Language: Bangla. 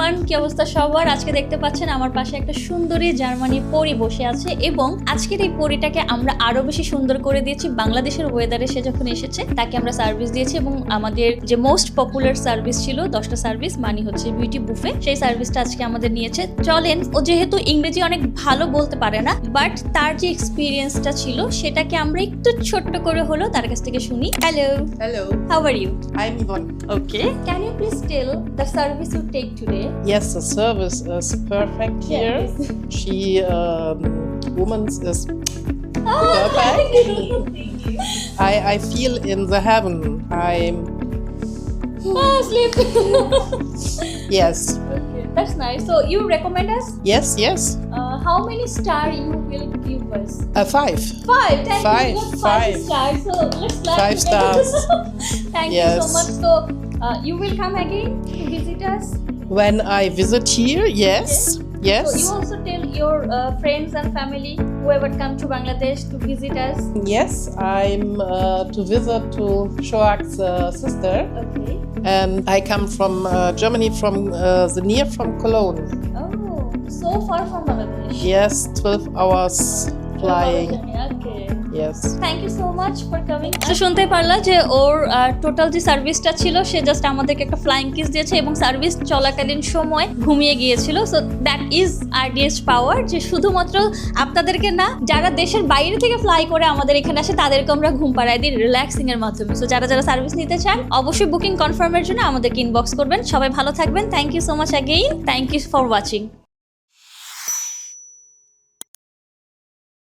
এভরিওয়ান কি অবস্থা সবার? আজকে দেখতে পাচ্ছেন আমার পাশে একটা সুন্দরী জার্মানি পরি বসে আছে এবং আজকের এই পরিটাকে আমরা আরও বেশি সুন্দর করে দিয়েছি। বাংলাদেশের ওয়েদারে সে যখন এসেছে তাকে আমরা সার্ভিস দিয়েছি এবং আমাদের যে মোস্ট পপুলার সার্ভিস ছিল দশটা সার্ভিস মানে হচ্ছে বিউটি বুফে সেই সার্ভিসটা আজকে আমাদের নিয়েছে। চলেন ও যেহেতু ইংরেজি অনেক ভালো বলতে পারে না বাট তার যে এক্সপিরিয়েন্সটা ছিল সেটাকে আমরা একটু ছোট্ট করে হলো তার কাছ থেকে শুনি। Hello hello how are you I'm Yvonne. Okay. Can you please tell the service you take today? Yes, the service is perfect here. She, um, woman's is perfect. I, I feel in the heaven. I'm, oh, sleep. yes, okay, that's nice. So you recommend us? yes, yes. Uh, how many star you will give us? A five. Five. Thank Five, you. Five, five. stars. So let's clap Five stars. Thank you so Yes. much. So uh, you will come again to visit us. When I visit here, yes, So you also tell your uh, friends and family whoever come to Bangladesh to visit us. yes. I'm uh, to visit to Shoak's uh, sister, Okay. and I come from uh, Germany, from uh, the near from Cologne. Oh, so far from Bangladesh. Yes, 12 hours flying. Okay. Yes. Thank you so much for coming তো শুনতে পারলা যে ওর টোটাল যে সার্ভিসটা ছিল সে জাস্ট আমাদেরকে একটা ফ্লাইং কিস দিয়েছে এবং সার্ভিস চলাকালীন সময় ঘুমিয়ে গিয়েছিল। So that is RDS power যে শুধুমাত্র আপনাদেরকে না যারা দেশের বাইরে থেকে ফ্লাই করে আমাদের এখানে আসে তাদেরকে আমরা ঘুম পাড়াই দিই রিল্যাক্সিং এর মাধ্যমে। সো যারা যারা সার্ভিস নিতে চান অবশ্যই বুকিং কনফার্মের জন্য আমাদেরকে ইনবক্স করবেন। সবাই ভালো থাকবেন। Thank you so much again thank you for watching